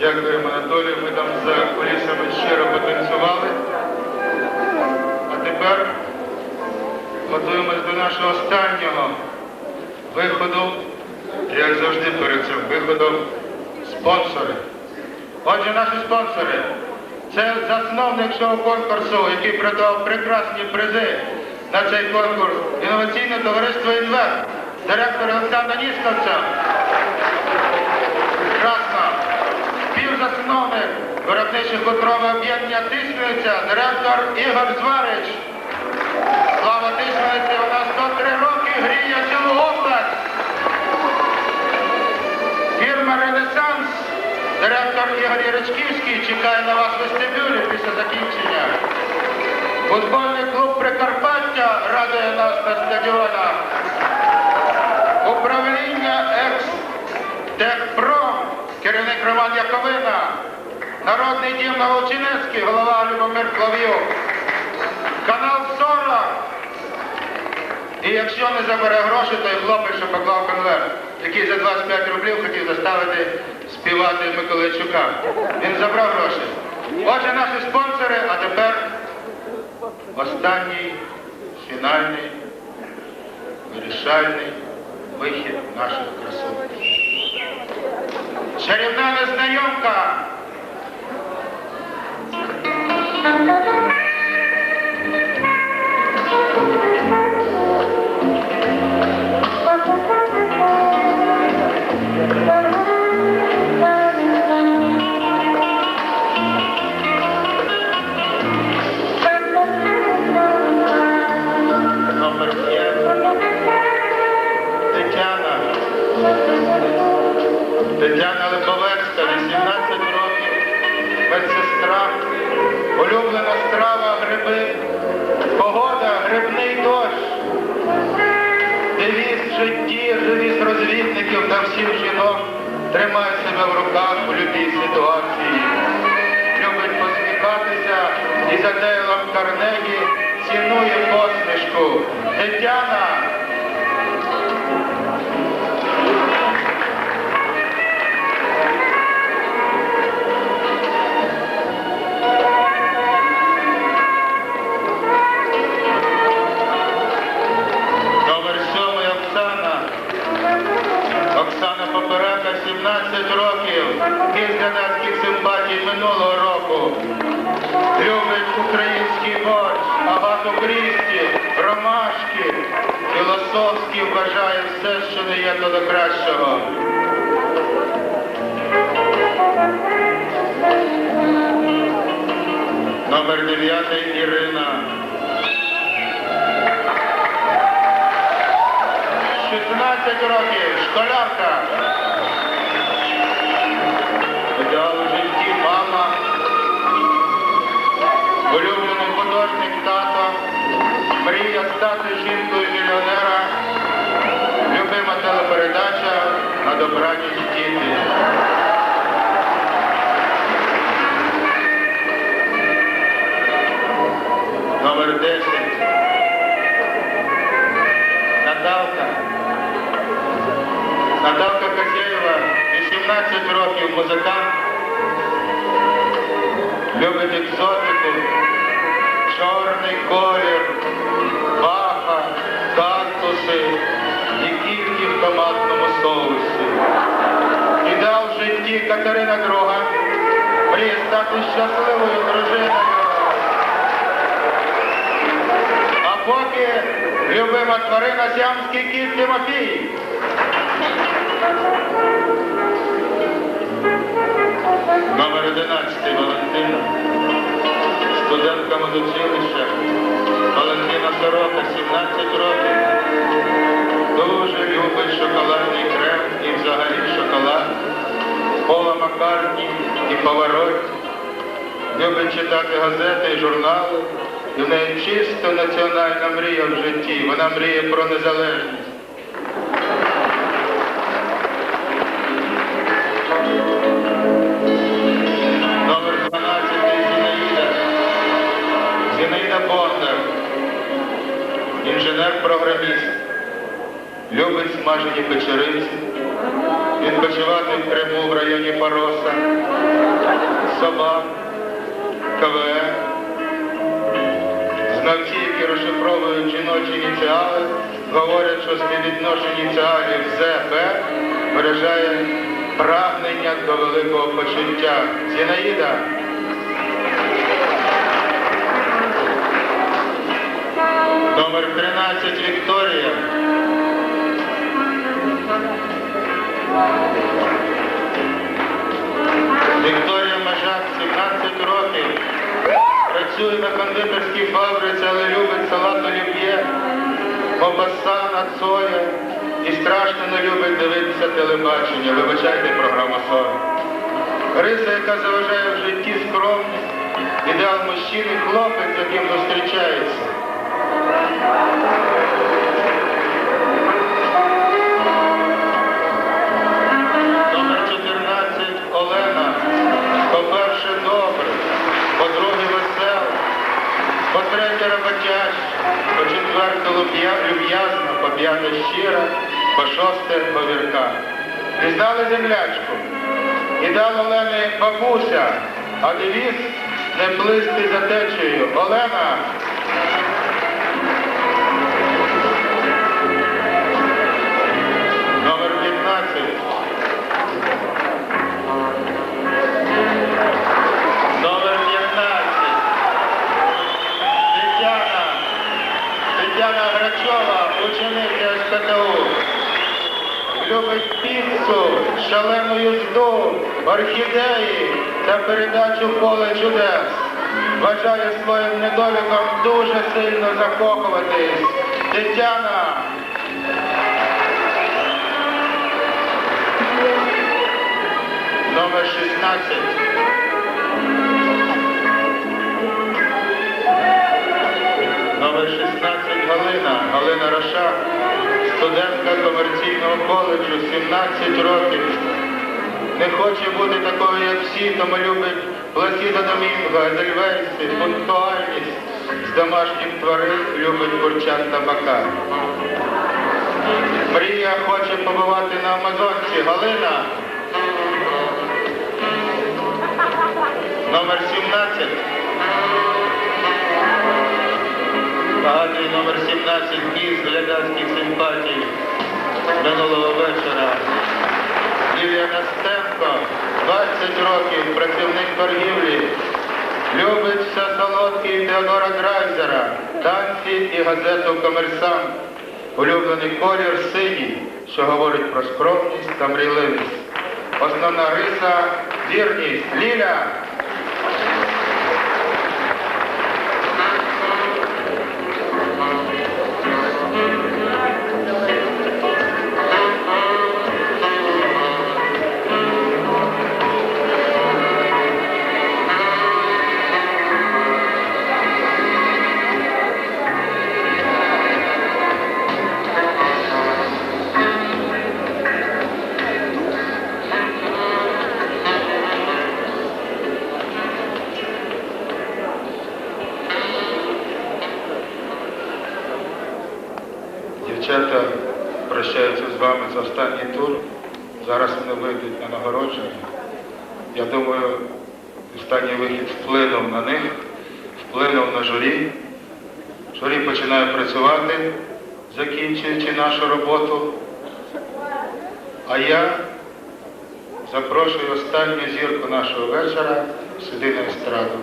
Дякуємо, Анатолію. Ми там за кулісами щиро потанцювали. А тепер готуємось до нашого останнього виходу, як завжди перед цим виходом, спонсори. Отже, наші спонсори. Це засновник цього конкурсу, який придав прекрасні призи на цей конкурс. Інноваційне товариство «Інвест», директор Олександр Нісковця. Співзасновник виробничих контроле об'єднання Тисмениця, директор Ігор Зварич. Слава Тисмениці, у нас 103 роки гріє цілу область. Фірма Ренесанс, директор Ігор Єричківський чекає на вас в вестибюлі після закінчення. Футбольний клуб Прикарпаття радує нас на стадіонах. Управління Екстехпром, керівник Роман Яковина, Народний дім Новочинецький, голова Любомир Клав'юк, канал 40. І якщо не забере гроші, то і хлопець, що поклав конверт, який за 25 рублів хотів заставити співати Миколайчука. Він забрав гроші. Отже, наші спонсори, а тепер останній фінальний вирішальний вихід наших красунь. Чарівна незнайомка. Номер 5. Тетяна. Тетяна Липовецька, 18 років, медсестра, улюблена страва, гриби, погода, грибний дощ. Девіз житті, девіз розвідників та всіх жінок тримає себе в руках у любій ситуації. Любить посміхатися і за Дейлом Карнегі цінує посмішку. Тетяна. Український борщ, Агату Крісті, ромашки. Філософськи вважає все, що не є до кращого. Номер 9 Ірина. 16 років, школярка. Улюблений художник тато. Мрія стати жінкою мільйонера. Любима телепередача на добраніч діти. Номер 10. Наталка. Наталка Козєєва, 18 років музикант. Любить екзотику, чорний колір, баха, кактуси і кільки в томатному соусі. Ідеал в житті Катерина Друга. Мріє стати щасливою дружиною. А поки любима тварина сіамський кіт Тимофій. Студентка медучилища. Валентина Сорока, 17 років. Дуже любить шоколадний крем і взагалі шоколад. Пола Маккартні і Поворотні. Любить читати газети і журнали. І в неї чисто національна мрія в житті. Вона мріє про незалежність. Інженер-програміст. Любить смажені печериці. Відпочивати в Криму в районі Фароса, Собак, КВН. Знавці, які розшифровують жіночі ініціали, говорять, що співвідношення ініціалів ЗБ виражає прагнення до великого почуття. Зінаїда. Номер 13 Вікторія. Вікторія Мажак, 17 років. Працює на кондитерській фабриці, але любить салат олів'є, мопасан, цоя і страшно не любить дивитися телебачення. Вибачайте програма сон. Риса, яка заважає в житті скромність, ідеал мужчини, хлопець, з яким зустрічається. Номер 14 Олена. По-перше, добре, по-друге, весела, по-третє, роботяща, по-четверте, люб'я- люб'язна, по-п'яте, щира, по-шосте, повірка. Пізнали землячку? Ідеал Олени бабуся, а девіз не плисти за течею. Олена, Номер 15. Тетяна. Тетяна Грачова, учениця СПТУ. Любить піцу, шалену їзду, орхідеї та передачу поле чудес. Бажає своїм недоліком дуже сильно закохуватись. Тетяна. 16. Номер 16 Галина, Галина Роша, студентка комерційного коледжу, 17 років. Не хоче бути такою, як всі, тому любить Пласіда Домінго, Едельвейси, пунктуальність. З домашніх тварин любить курчат та бака. Мрія хоче побувати на Амазонці. Галина. Номер 17. Багатий номер 17 гість глядацьких симпатій минулого вечора. Лілія Настенко, 20 років, працівник торгівлі. Любить все солодке і Теодора Драйзера, танці і газету Комерсант. Улюблений колір синій, що говорить про скромність та мрійливість. Основна риса вірність. Ліля. З вами за останній тур. Зараз вони вийдуть на нагородження. Я думаю, останній вихід вплинув на них, вплинув на журі. Журі починає працювати, закінчуючи нашу роботу. А я запрошую останню зірку нашого вечора сюди на естраду.